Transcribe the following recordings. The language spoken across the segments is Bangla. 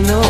জানো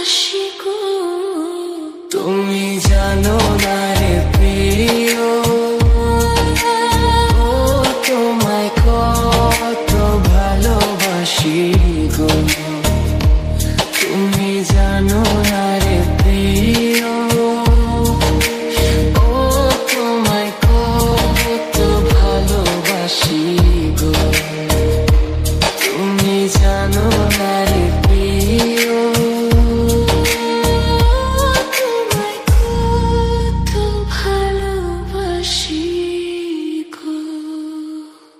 আশিকু তুমি তোমায় কত ভালোবাসি তুমি জানো